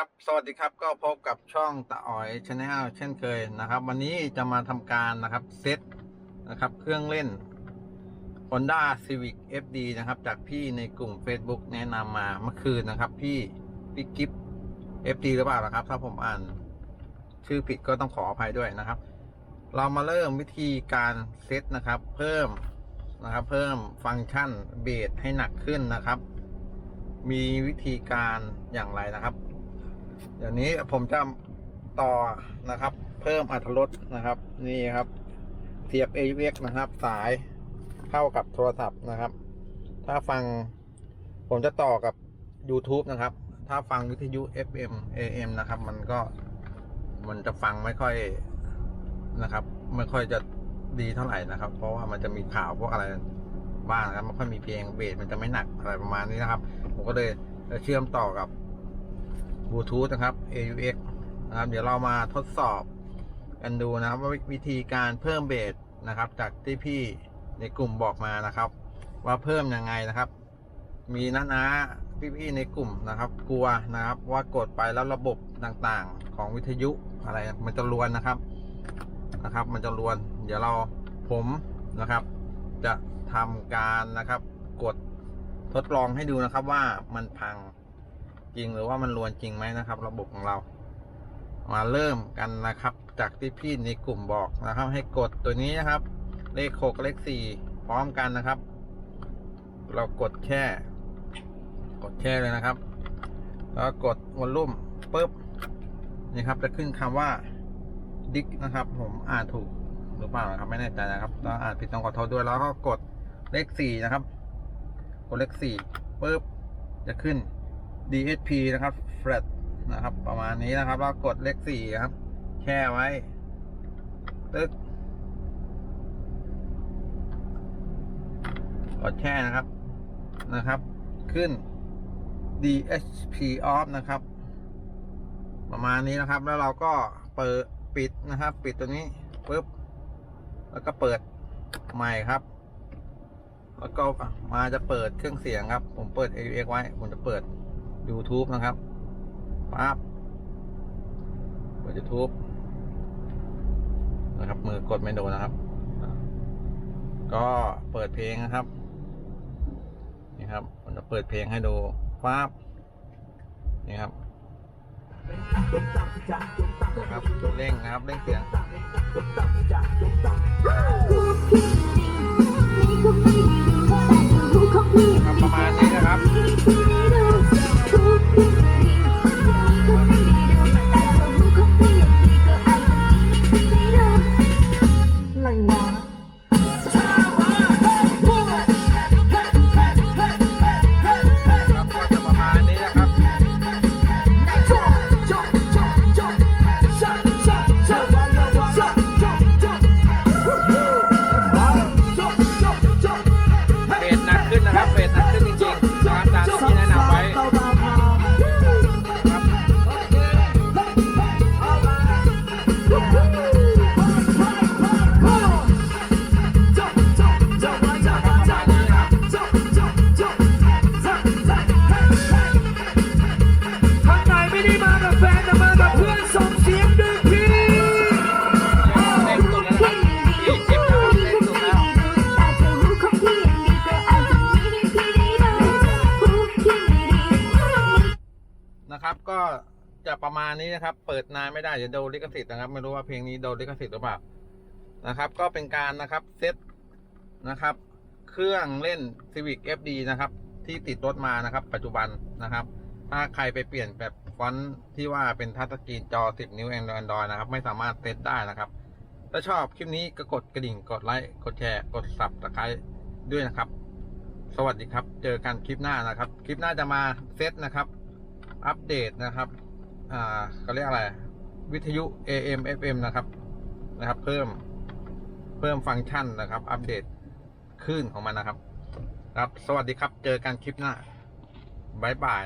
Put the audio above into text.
ครับ สวัสดีครับ ก็พบกับช่องตะอ๋อยชาแนลเช่นเคยนะครับ วันนี้จะมาทำการนะครับเซตนะครับ เครื่องเล่น Honda Civic FD นะครับ จากพี่ในกลุ่ม Facebook แนะนำมาเมื่อคืนนะครับ พี่พี่กิฟ FD หรือเปล่านะครับ ถ้าผมอ่านชื่อผิดก็ต้องขออภัยด้วยนะครับ เรามาเริ่มวิธีการเซตนะครับ เพิ่มนะครับ เพิ่มฟังก์ชันเบสให้หนักขึ้นนะครับมีวิธีการอย่างไรนะครับ เดี๋ยวนี้ผมจะต่อนะครับ เพิ่มอัตรถรสนะครับ นี่ครับ เสียบ AUX นะครับ สายเข้ากับโทรศัพท์นะครับ ถ้าฟังผมจะต่อกับ YouTube นะครับ ถ้าฟังวิทยุ FM AM นะครับ มันก็มันจะฟังไม่ค่อยนะครับ ไม่ค่อยจะดีเท่าไหร่นะครับ เพราะว่ามันจะมีข่าวพวกอะไรบ้างนะครับไม่ค่อยมีเพลงเบสมันจะไม่หนักอะไรประมาณนี้นะครับ ผมก็เลยเชื่อมต่อกับ บลูทูธนะครับ AUX นะครับ เดี๋ยวเรามาทดสอบกันดูนะครับว่าวิธีการเพิ่มเบสนะครับ จากที่พี่ในกลุ่มบอกมานะครับ ว่าเพิ่มยังไงนะครับ มีน้านาพี่ๆในกลุ่มนะครับ กลัวนะครับ ว่ากดไปแล้วระบบต่างๆ ของวิทยุอะไรมันจะรวนนะครับนะครับ มันจะรวน เดี๋ยวเราผมนะครับ จะทำการนะครับ กดทดลองให้ดูนะครับว่ามันพัง จริง หรือว่ามันรวนจริงไหมนะครับ ระบบของเรา มาเริ่มกันนะครับ จากที่พี่ในกลุ่มบอกนะครับ ให้กดตัวนี้นะครับ เลขหกเลขสี่พร้อมกันนะครับ เรากดแค่กดแช่เลยนะครับ แล้วกดวอลลุ่มปุ๊บนี่ครับ จะขึ้นคำว่าดิกนะครับ ผมอ่านถูกหรือเปล่านะครับไม่แน่ใจนะครับถ้าอ่านผิดต้องขอโทษด้วยแล้วก็กดเลขสี่นะครับ กดเลขสี่ปุ๊บจะขึ้น DSP นะครับ flat นะครับ ประมาณนี้นะครับ แล้วกดเลขสี่ครับ แช่ไว้ ตึ๊กกดแช่นะครับ นะครับ ขึ้น DHP off นะครับ ประมาณนี้นะครับ แล้วเราก็เปิดปิดนะครับ ปิดตัวนี้ปุ๊บ แล้วก็เปิดใหม่ครับ แล้วก็มาจะเปิดเครื่องเสียงครับ ผมเปิด AUX ไว้ ผมจะเปิด YouTube นะครับปั๊บเปิด YouTube นะครับ มือกดไม่โดนนะครับ ก็เปิดเพลงนะครับ นี่ครับผมจะเปิดเพลงให้ดูปั๊บนี่ครับนะครับเร่งนะครับเร่งเสียง ขึ้ จะประมาณนี้นะครับ เปิดนานไม่ได้เดี๋ยวโดนลิขสิทธิ์นะครับ ไม่รู้ว่าเพลงนี้โดนลิขสิทธิ์หรือเปล่านะครับ ก็เป็นการนะครับเซตนะครับ เครื่องเล่น Civic FD นะครับ ที่ติดรถมานะครับ ปัจจุบันนะครับ ถ้าใครไปเปลี่ยนแบบฟอนต์ที่ว่าเป็นทัชสกรีนจอ 10 นิ้ว Android นะครับ ไม่สามารถเซตได้นะครับถ้าชอบคลิปนี้ก็กดกระดิ่งกดไลค์กดแชร์กด Subscribe ด้วยนะครับ สวัสดีครับ เจอกันคลิปหน้านะครับ คลิปหน้าจะมาเซตนะครับ อัปเดตนะครับ อ่าเขาเรียกอะไร วิทยุ AM FM นะครับ นะครับ เพิ่ม เพิ่มฟังก์ชันนะครับ อัปเดตคลื่นของมันนะครับ ครับ สวัสดีครับ เจอกันคลิปหน้าบายบาย